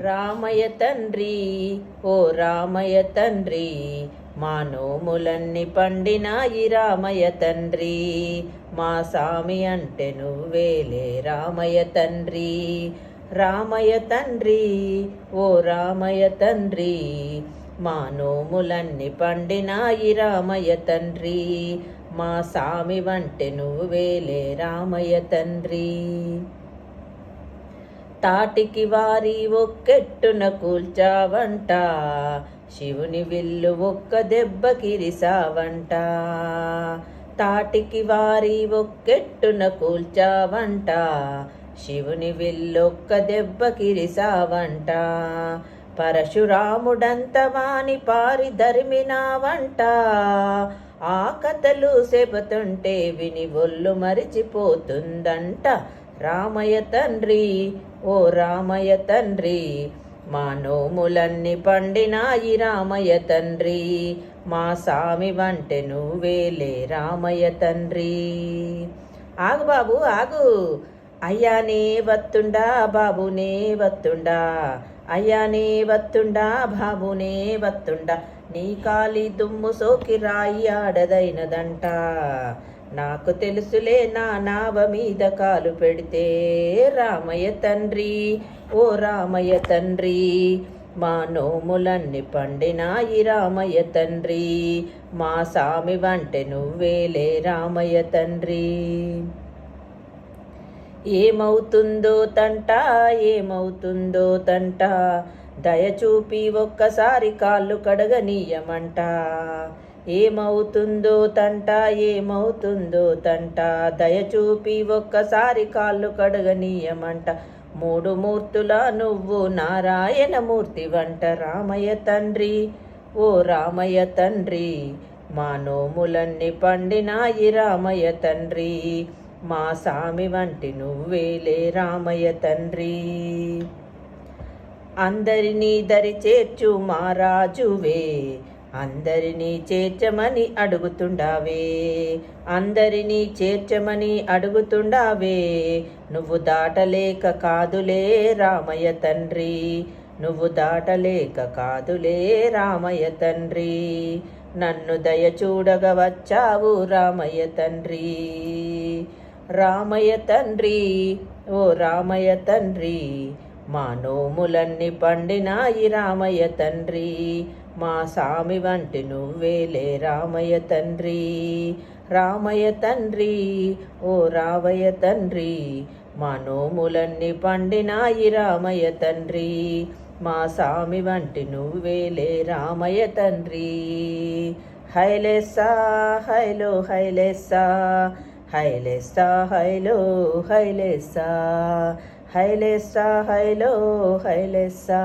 రామయ తండ్రి ఓ రామయ తండ్రి మా నోములన్నీ పండినాయి రామయ తండ్రి. మా సామి అంటే నువ్వేలే రామయ్య తండ్రి. రామయ్య తండ్రి ఓ రామయ్య తండ్రి మా నోములన్నీ పండినాయి రామయ్య తండ్రి. మా సామి వంటే నువ్వేలే రామయ్య తండ్రి. తాటికి వారి ఒక్కెట్టున కూల్చావంట. శివుని విల్లు ఒక్క దెబ్బ కిరిసావంట తాటికి వారి ఒక్కెట్టున కూల్చావంట. శివుని విల్లొక్క దెబ్బకిరిసావంట పరశురాముడంత వాని పారి ధర్మినావంట. ఆ కథలు చెబుతుంటే విని ఒళ్ళు మరిచిపోతుందంట. రామయ్య తండ్రి ఓ రామయ్య తండ్రి మా నోములన్నీ పండినాయి రామయ్య తండ్రి. మా సామి వంటే నువ్వేలే రామయ్య తండ్రి. ఆగు బాబు ఆగు. అయ్యానే వత్తుండా బాబునే వత్తుండా. అయ్యానే వత్తుండా బాబునే వత్తుండా. నీ కాలి దుమ్ము సోకి రాయి ఆడదైనదంట. నాకు తెలుసులే నా నావ మీద కాలు పెడితే రామయ్య తండ్రి ఓ రామయ్య తండ్రి మా నోములన్నీ పండినాయి రామయ్య తండ్రి మా సామి వంటె నువ్వేలే రామయ్య తండ్రి. ఏమవుతుందో తంట ఏమవుతుందో తంట దయచూపి ఒక్కసారి కాళ్ళు కడగనీయమంట. ఏమవుతుందో తంట ఏమవుతుందో తంట. దయచూపి ఒక్కసారి కాళ్ళు కడగనీయమంట. మూడు మూర్తుల నువ్వు నారాయణ మూర్తి వంట. రామయ్య తండ్రి ఓ రామయ్య తండ్రి. మా నోములన్నీ పండినాయి రామయ్య తండ్రి. మా సామి వంటి నువ్వేలే రామయ్య తండ్రి. అందరినీ దరి చేర్చు మా రాజువే. అందరినీ చేర్చమని అడుగుతుండావే. అందరినీ చేర్చమని అడుగుతుండావే. నువ్వు దాటలేక కాదులే రామయ్య తండ్రి. నువ్వు దాటలేక కాదులే రామయ్య తండ్రి. నన్ను దయ చూడగ వచ్చావు రామయ్య తండ్రి. రామయ్య తండ్రి ఓ రామయ్య తండ్రి మా నోములన్నీ పండినాయి రామయ్య తండ్రి. మా సామి వంటి నువ్వేలే రామయ్య తండ్రి. రామయ్య తండ్రి ఓ రావయ్య తండ్రి. మా నోములన్నీ పండినాయి రామయ్య తండ్రి. మా సామి వంటి నువ్వేలే రామయ్య తండ్రి. హైలెస్సా హైలో హైలెస్సా హైలెస్సా హైలో హైలెస్సా హైలెస్సా హైలో హైలెస్సా